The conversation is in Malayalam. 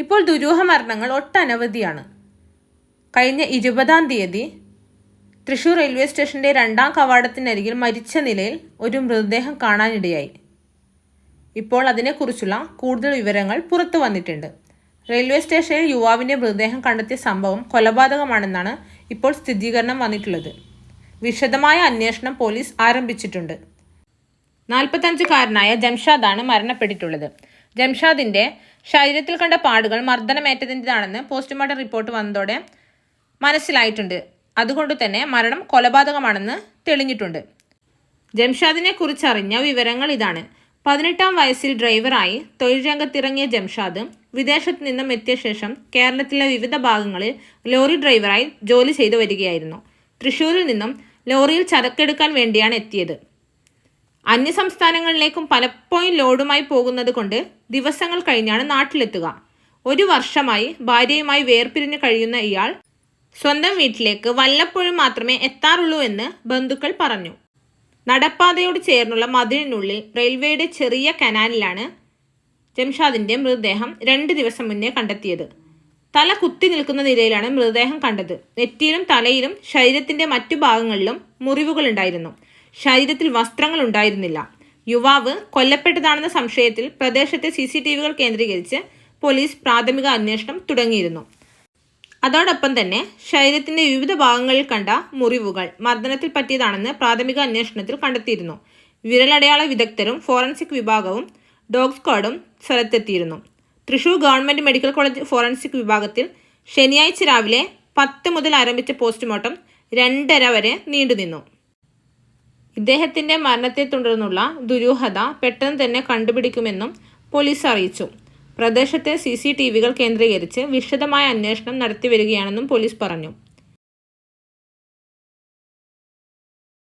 ഇപ്പോൾ ദുരൂഹ മരണങ്ങൾ ഒട്ടനവധിയാണ്. കഴിഞ്ഞ ഇരുപതാം തീയതി തൃശൂർ റെയിൽവേ സ്റ്റേഷന്റെ രണ്ടാം കവാടത്തിനരികിൽ മരിച്ച നിലയിൽ ഒരു മൃതദേഹം കാണാനിടയായി. ഇപ്പോൾ അതിനെക്കുറിച്ചുള്ള കൂടുതൽ വിവരങ്ങൾ പുറത്തു വന്നിട്ടുണ്ട്. റെയിൽവേ സ്റ്റേഷനിൽ യുവാവിന്റെ മൃതദേഹം കണ്ടെത്തിയ സംഭവം കൊലപാതകമാണെന്നാണ് ഇപ്പോൾ സ്ഥിരീകരണം വന്നിട്ടുള്ളത്. വിശദമായ അന്വേഷണം പോലീസ് ആരംഭിച്ചിട്ടുണ്ട്. നാൽപ്പത്തഞ്ചുകാരനായ ജംഷാദാണ് മരണപ്പെട്ടിട്ടുള്ളത്. ജംഷാദിന്റെ ശരീരത്തിൽ കണ്ട പാടുകൾ മർദ്ദനമേറ്റതിന്റെതാണെന്ന് പോസ്റ്റ്മോർട്ടം റിപ്പോർട്ട് വന്നതോടെ മനസ്സിലായിട്ടുണ്ട്. അതുകൊണ്ട് തന്നെ മരണം കൊലപാതകമാണെന്ന് തെളിഞ്ഞിട്ടുണ്ട്. ജംഷാദിനെ കുറിച്ചറിഞ്ഞ വിവരങ്ങൾ ഇതാണ്. പതിനെട്ടാം വയസ്സിൽ ഡ്രൈവറായി തൊഴിൽ രംഗത്തിറങ്ങിയ ജംഷാദ് വിദേശത്ത് നിന്നും എത്തിയ ശേഷം കേരളത്തിലെ വിവിധ ഭാഗങ്ങളിൽ ലോറി ഡ്രൈവറായി ജോലി ചെയ്തു വരികയായിരുന്നു. തൃശ്ശൂരിൽ നിന്നും ലോറിയിൽ ചരക്കെടുക്കാൻ വേണ്ടിയാണ് എത്തിയത്. അന്യസംസ്ഥാനങ്ങളിലേക്കും പലപ്പോഴും ലോഡുമായി പോകുന്നത് കൊണ്ട് ദിവസങ്ങൾ കഴിഞ്ഞാണ് നാട്ടിലെത്തുക. ഒരു വർഷമായി ഭാര്യയുമായി വേർപിരിഞ്ഞു കഴിയുന്ന ഇയാൾ സ്വന്തം വീട്ടിലേക്ക് വല്ലപ്പോഴും മാത്രമേ എത്താറുള്ളൂ എന്ന് ബന്ധുക്കൾ പറഞ്ഞു. നടപ്പാതയോട് ചേർന്നുള്ള മതിലിനുള്ളിൽ റെയിൽവേയുടെ ചെറിയ കനാലിലാണ് ജംഷാദിന്റെ മൃതദേഹം രണ്ട് ദിവസം മുന്നേ കണ്ടെത്തിയത്. തല കുത്തി നിൽക്കുന്ന നിലയിലാണ് മൃതദേഹം കണ്ടത്. നെറ്റിയിലും തലയിലും ശരീരത്തിന്റെ മറ്റു ഭാഗങ്ങളിലും മുറിവുകൾ ഉണ്ടായിരുന്നു. ശരീരത്തിൽ വസ്ത്രങ്ങൾ ഉണ്ടായിരുന്നില്ല യുവാവ് കൊല്ലപ്പെട്ടതാണെന്ന സംശയത്തിൽ പ്രദേശത്തെ സി സി ടി വികൾ കേന്ദ്രീകരിച്ച് പോലീസ് പ്രാഥമിക അന്വേഷണം തുടങ്ങിയിരുന്നു. അതോടൊപ്പം തന്നെ ശരീരത്തിന്റെ വിവിധ ഭാഗങ്ങളിൽ കണ്ട മുറിവുകൾ മർദ്ദനത്തിൽ പറ്റിയതാണെന്ന് പ്രാഥമിക അന്വേഷണത്തിൽ കണ്ടെത്തിയിരുന്നു. വിരലടയാള വിദഗ്ധരും ഫോറൻസിക് വിഭാഗവും ഡോഗ് സ്ക്വാഡും സ്ഥലത്തെത്തിയിരുന്നു. Thrissur government medical college forensic വിഭാഗത്തിൽ ശനിയാഴ്ച രാവിലെ പത്ത് മുതൽ ആരംഭിച്ച പോസ്റ്റ്മോർട്ടം രണ്ടര വരെ നീണ്ടുനിന്നു. ഇദ്ദേഹത്തിന്റെ മരണത്തെ തുടർന്നുള്ള ദുരൂഹത പെട്ടെന്ന് തന്നെ കണ്ടുപിടിക്കുമെന്നും പോലീസ് അറിയിച്ചു. പ്രദേശത്തെ സി സി ടി വികൾ കേന്ദ്രീകരിച്ച് വിശദമായ അന്വേഷണം നടത്തിവരികയാണെന്നും പോലീസ് പറഞ്ഞു.